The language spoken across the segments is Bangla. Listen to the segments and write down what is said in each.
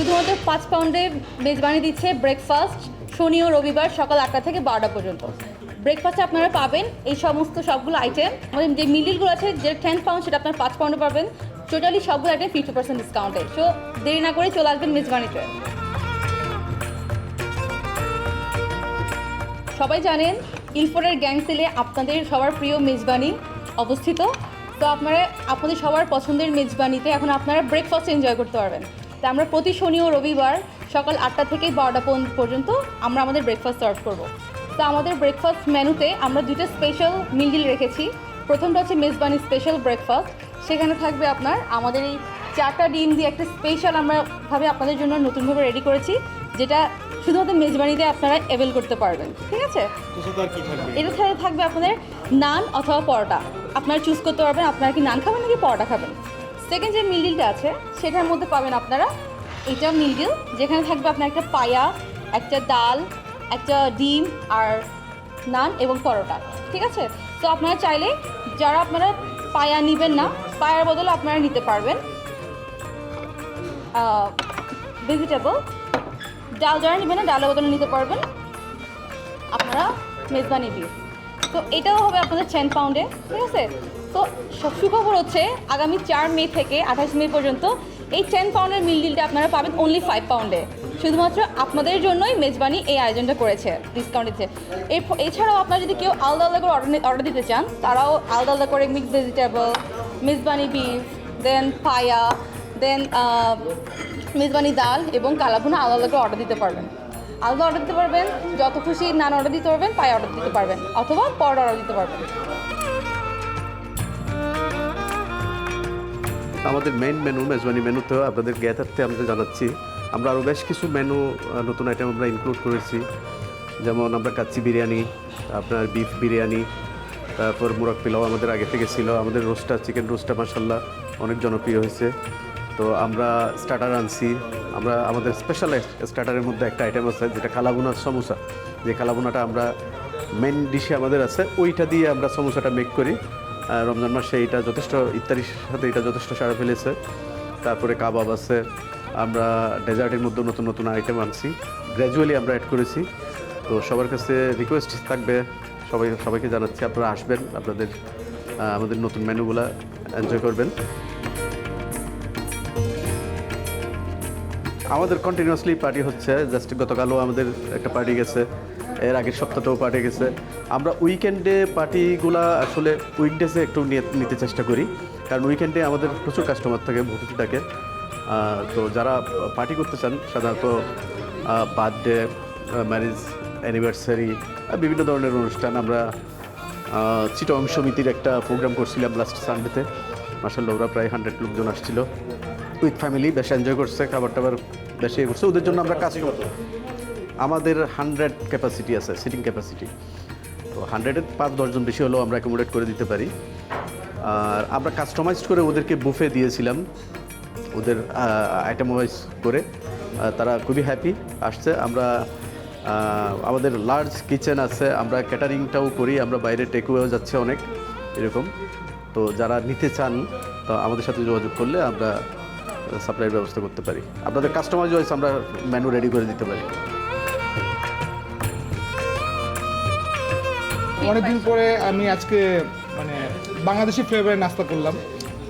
শুধুমাত্র পাঁচ পাউন্ডে মেজবানি দিচ্ছে ব্রেকফাস্ট শনি ও রবিবার সকাল আটটা থেকে বারোটা পর্যন্ত। ব্রেকফাস্টে আপনারা পাবেন এই সমস্ত সবগুলো আইটেম আমাদের যে মিডিলগুলো আছে, যে টেন পাউন্ড সেটা আপনার পাঁচ পাউন্ডে পাবেন। টোটালি সবগুলো আইটেম ফিফটি পার্সেন্ট ডিসকাউন্টে সো দেরি না করে চলে আসবেন মেজবানিতে সবাই জানেন, ইলফোরের গ্যাং সেলে আপনাদের সবার প্রিয় মেজবানি অবস্থিত। তো আপনারা, আপনাদের সবার পছন্দের মেজবানিতে এখন আপনারা ব্রেকফাস্ট এনজয় করতে পারবেন। তো আমরা প্রতি শনি ও রবিবার সকাল আটটা থেকে বারোটা পর্যন্ত- আমরা আমাদের ব্রেকফাস্ট সার্ভ করব। তো আমাদের ব্রেকফাস্ট মেনুতে আমরা দুটো স্পেশাল মিল রেখেছি। প্রথমটা হচ্ছে মেজবানি স্পেশাল ব্রেকফাস্ট সেখানে থাকবে আপনার আমাদের এই চারটা ডিম দিয়ে একটা স্পেশাল আমরা ভাবে আপনাদের জন্য নতুনভাবে রেডি করেছি যেটা শুধুমাত্র মেজবানিতে আপনারা অ্যাভেল করতে পারবেন ঠিক আছে? এটা সাথে থাকবে আপনাদের নান অথবা পরোটা। আপনারা চুজ করতে পারবেন আপনারা কি নান খাবেন নাকি পরোটা খাবেন? সেকেন্ড যে মিল ডিলটা আছে, সেটার মধ্যে পাবেন আপনারা এটা মিল ডিল যেখানে থাকবে আপনার একটা পায়া, একটা ডাল, একটা ডিম আর নান এবং পরোটা, ঠিক আছে? তো আপনারা চাইলে যারা আপনারা পায়া নেবেন না, পায়ার বদলে আপনারা নিতে পারবেন ভেজিটেবল ডাল যারা নেবেন না, ডালের বদলে নিতে পারবেন, আপনারা মেজবানি বিফ তো এটাও হবে আপনাদের টেন পাউন্ডে ঠিক আছে? তো সুখবর হচ্ছে আগামী চার মে থেকে আঠাশ মে পর্যন্ত এই টেন পাউন্ডের মিল ডিলটা আপনারা পাবেন অনলি ফাইভ পাউন্ডে শুধুমাত্র আপনাদের জন্যই মেজবানি এই আয়োজনটা করেছে ডিসকাউন্ট দিচ্ছে। এছাড়াও আপনারা যদি কেউ আলাদা আলাদা করে অর্ডার অর্ডার দিতে চান, তারাও আলাদা আলাদা করে mix vegetable mezbani beef then paya then mezbani ডাল এবং কালাভুনা আলাদা আলাদা করে অর্ডার দিতে পারবেন। আলাদা অর্ডার দিতে পারবেন, যত খুশি নান অর্ডার দিতে পারবেন পায়ে অর্ডার দিতে পারবেন, অথবা পরোটা অর্ডার দিতে পারবেন। আমাদের মেইন মেনু মেজবানি মেনুতেও আপনাদের জ্ঞাতার্থে আমরা জানাচ্ছি। আমরা আরও বেশ কিছু মেনু নতুন আইটেম আমরা ইনক্লুড করেছি। যেমন আমরা কাচ্চি বিরিয়ানি, আপনার বিফ বিরিয়ানি, তারপর মুরগ পোলাও আমাদের আগে থেকে ছিল। আমাদের রোস্টা চিকেন রোস্টা মাসাল্লাহ অনেক জনপ্রিয় হয়েছে। তো আমরা স্টার্টার আনছি। আমরা, আমাদের স্পেশাল স্টার্টারের মধ্যে একটা আইটেম আছে, যেটা কালাবুনার সমোসা। যে কালাবুনাটা আমরা মেন ডিশে আমাদের আছে, ওইটা দিয়ে আমরা সমোসাটা মেক করি। রমজান মাসে এটা যথেষ্ট ইত্যাদির সাথে এটা যথেষ্ট সাড়া ফেলেছে। তারপরে কাবাব আছে। আমরা ডেজার্টের মধ্যে নতুন নতুন আইটেম আনছি। গ্র্যাজুয়ালি আমরা অ্যাড করেছি। তো সবার কাছে রিকোয়েস্ট থাকবে। সবাই, সবাইকে জানাচ্ছি, আপনারা আসবেন। আপনাদের আমাদের নতুন মেনুগুলা এনজয় করবেন। আমাদের কন্টিনিউয়াসলি পার্টি হচ্ছে জাস্ট গতকালও আমাদের একটা পার্টি গেছে, এর আগের সপ্তাহতেও পার্টি গেছে। আমরা উইকেন্ডে পার্টিগুলা আসলে উইকডেজে একটু নিতে চেষ্টা করি, কারণ উইকেন্ডে আমাদের প্রচুর কাস্টমার থাকে ভর্তি থাকে। তো যারা পার্টি করতে চান, সাধারণত বার্থডে ম্যারেজ অ্যানিভার্সারি বিভিন্ন ধরনের অনুষ্ঠান, আমরা চিটং সমিতির একটা প্রোগ্রাম করছিলাম লাস্ট সানডেতে মাসাল্লাহ ওরা প্রায় হান্ড্রেড লোকজন আসছিল। উইথ ফ্যামিলি বেশ এনজয় করছে খাবার টাবার বেশি করছে। ওদের জন্য আমরা কাজ করব। আমাদের হান্ড্রেড ক্যাপাসিটি আছে সিটিং ক্যাপাসিটি তো হান্ড্রেডের পাঁচ দশজন বেশি হলেও আমরা অ্যাকোমোডেট করে দিতে পারি। আর আমরা কাস্টমাইজ করে ওদেরকে বুফে দিয়েছিলাম। ওদের আইটেম ওয়াইজ করে। তারা খুবই হ্যাপি আসছে। আমরা আমাদের লার্জ কিচেন আছে। আমরা ক্যাটারিংটাও করি। আমরা বাইরে টেকওয়েও যাচ্ছে অনেক, এরকম। তো যারা নিতে চান, তো আমাদের সাথে যোগাযোগ করলে আমরা সাপ্লাইয়ের ব্যবস্থা করতে পারি। আপনাদের কাস্টমাইজ ওয়াইজ আমরা মেনু রেডি করে দিতে পারি। অনেকদিন পরে আমি আজকে মানে বাংলাদেশি ফ্লেভারের নাস্তা করলাম।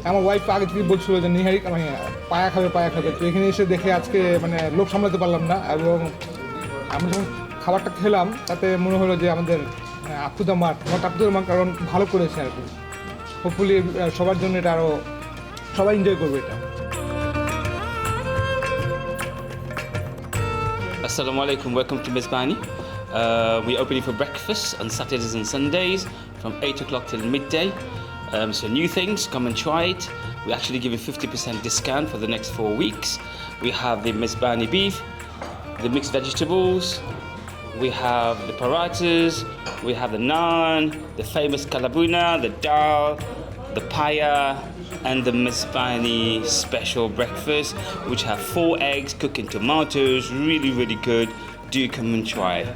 আমার ওয়াইফ আগে থেকে বলছিল যে, নিহারি মানে পায়া খাবে পায়া খাবে। তো এখানে এসে দেখে আজকে মানে লোক সামলাতে পারলাম না এবং আমি যখন খাবারটা খেলাম, তাতে মনে হলো যে, আমাদের up to the mark mark কারণ ভালো করেছে আর কি। হোপফুলি সবার জন্য এটা আরও সবাই এনজয় করবে এটা। Assalamu alaikum, welcome to Mizbani. Uh, we're opening for breakfast on Saturdays and Sundays from 8 o'clock till midday. Um, so, new things, come and try it. We're actually giving 50% discount for the next four weeks. We have the Mizbani beef, the mixed vegetables, we have the paratas, we have the naan, the famous kalabuna, the dal, the paya, and the Mispani special breakfast, which have four eggs, cooking tomatoes, really, really good. Do come and try.